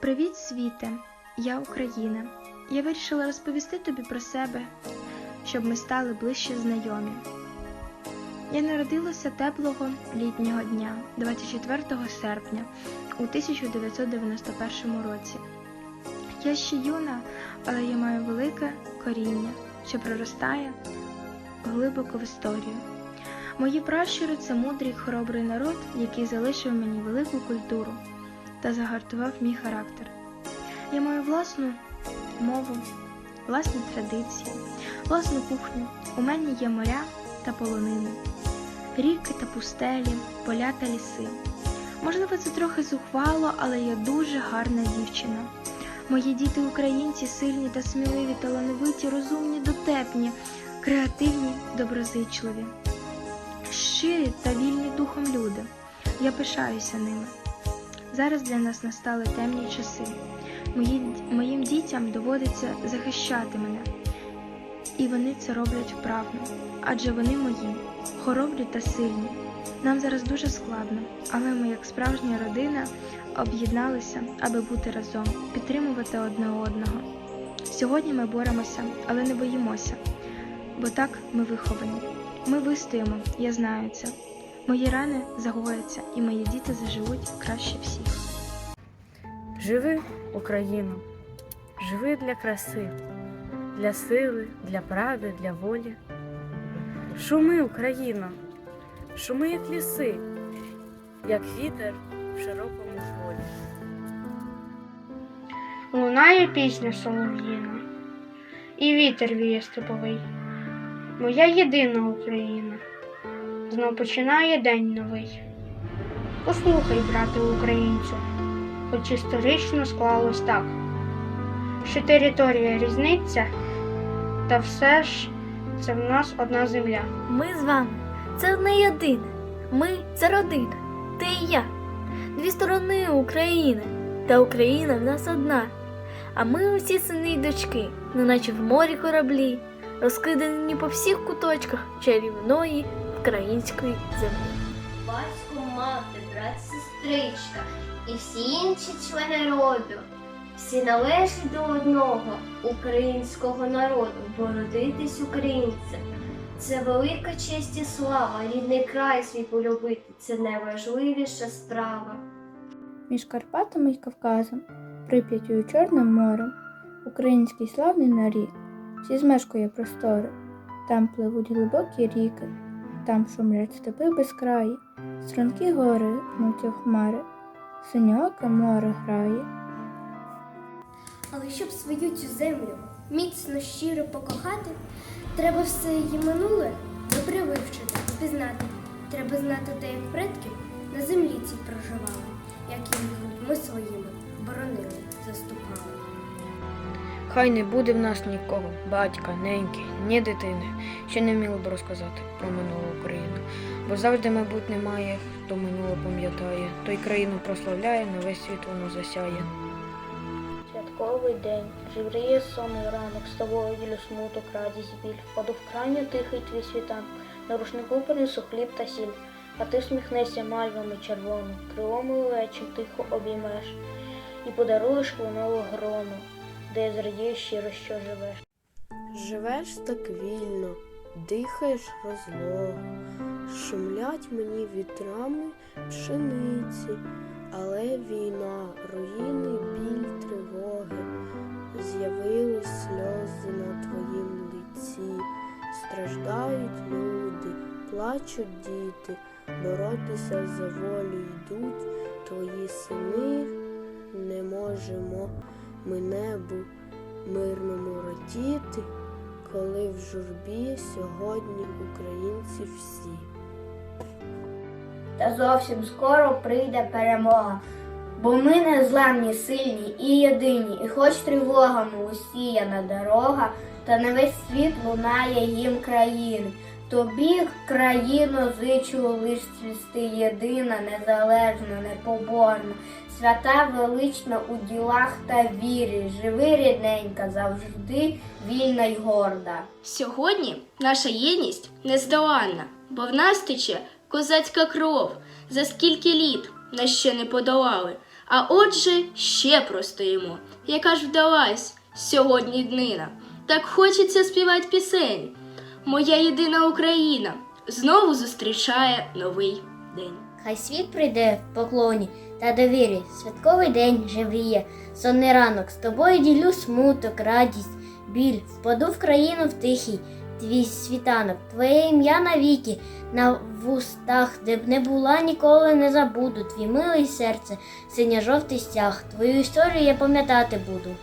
Привіт, світе! Я Україна. Я вирішила розповісти тобі про себе, щоб ми стали ближче знайомі. Я народилася теплого літнього дня, 24 серпня у 1991 році. Я ще юна, але я маю велике коріння, що проростає глибоко в історію. Мої пращури це мудрий хоробрий народ, який залишив мені велику культуру та загартував мій характер. Я маю власну мову, власні традиції, власну кухню. У мене є моря та полонини, ріки та пустелі, поля та ліси. Можливо, це трохи зухвало, але я дуже гарна дівчина. Мої діти українці сильні та сміливі, талановиті, розумні, дотепні, креативні, доброзичливі, щирі та вільні духом люди. Я пишаюся ними. Зараз для нас настали темні часи. Мої, моїм дітям доводиться захищати мене, і вони це роблять вправно, адже вони мої, хоробрі та сильні. Нам зараз дуже складно, але ми, як справжня родина, об'єдналися, аби бути разом, підтримувати одне одного. Сьогодні ми боремося, але не боїмося, бо так ми виховані. Ми вистоїмо, я знаю це. Мої рани загояться, і мої діти заживуть краще всіх. Живи, Україно, живи для краси, для сили, для правди, для волі. Шуми, Україно, шуми, як ліси, як вітер в широкому полі. Лунає пісня солов'їна, і вітер віє степовий. Моя єдина Україна, знов починає день новий. Послухай, брате українцю, хоч історично склалось так, що територія різниця, та все ж це в нас одна земля. Ми з вами це одне єдине. Ми це родина. Ти і я. Дві сторони України. Та Україна в нас одна. А ми усі сини й дочки, неначе в морі кораблі, розкидані по всіх куточках чарівної української землі. батько, мати, брат, сестричка і всі інші члени роду. Всі належать до одного українського народу, бо родитись українцем. Це велика честь і слава, рідний край свій полюбити. Це найважливіша справа. Між Карпатами й Кавказом, Прип'яттю і Чорним морем, український славний нарід, всі змешкує простори, там пливуть глибокі ріки, там шумлять степи безкраї, стрункі гори гнуться в хмари, синьоке море грає. Але щоб свою цю землю міцно щиро покохати, треба все її минуле добре вивчити, пізнати. Треба знати те, як предки на землі цій проживали, як їх грудьми своїми боронили, заступали. Хай не буде в нас нікого, батька, неньки, ні дитини, що не вміли б розказати про минулу Україну. Бо завжди, мабуть, немає, хто минуле пам'ятає, той країну прославляє, на весь світ воно засяє. Святковий день, жевріє сонний ранок, з тобою ділю смуток, радість, біль. Впаду в тихий твій світанок, на рушнику принесу хліб та сіль, а ти всміхнешся мальвами червоно, крилом лечим тихо обіймеш, і подаруєш кленову грону, я зрадію щиро, що живеш. Живеш так вільно, дихаєш розлогу, шумлять мені вітрами пшениці, але війна, руїни, біль, тривоги, з'явились сльози на твоїм лиці, страждають люди, плачуть діти, боротися за волю йдуть твої сини, не можемо ми небу мирному радіти, коли в журбі сьогодні українці всі. Та зовсім скоро прийде перемога. Бо ми незламні, сильні і єдині, і хоч тривогами усіяна дорога, та на весь світ лунає гімн країни. Тобі, країно, зичу лиш цвісти єдина, незалежна, непоборна, свята велична у ділах та вірі, живи рідненька, завжди вільна й горда. Сьогодні наша єдність нездоланна, бо в нас тече козацька кров. За скільки літ нас ще не подолали, А отже, ще простоїмо. Яка ж вдалась сьогодні днина. Так хочеться співати пісень. Моя єдина Україна знову зустрічає новий день. Хай світ прийде в поклоні та довірі, святковий день живріє, сонний ранок, з тобою ділю смуток, радість, біль, впаду в країну в тихий, твій світанок, твоє ім'я навіки, на вустах, де б не була, ніколи не забуду, твій милий серце, синьо-жовтий стяг, твою історію я пам'ятати буду.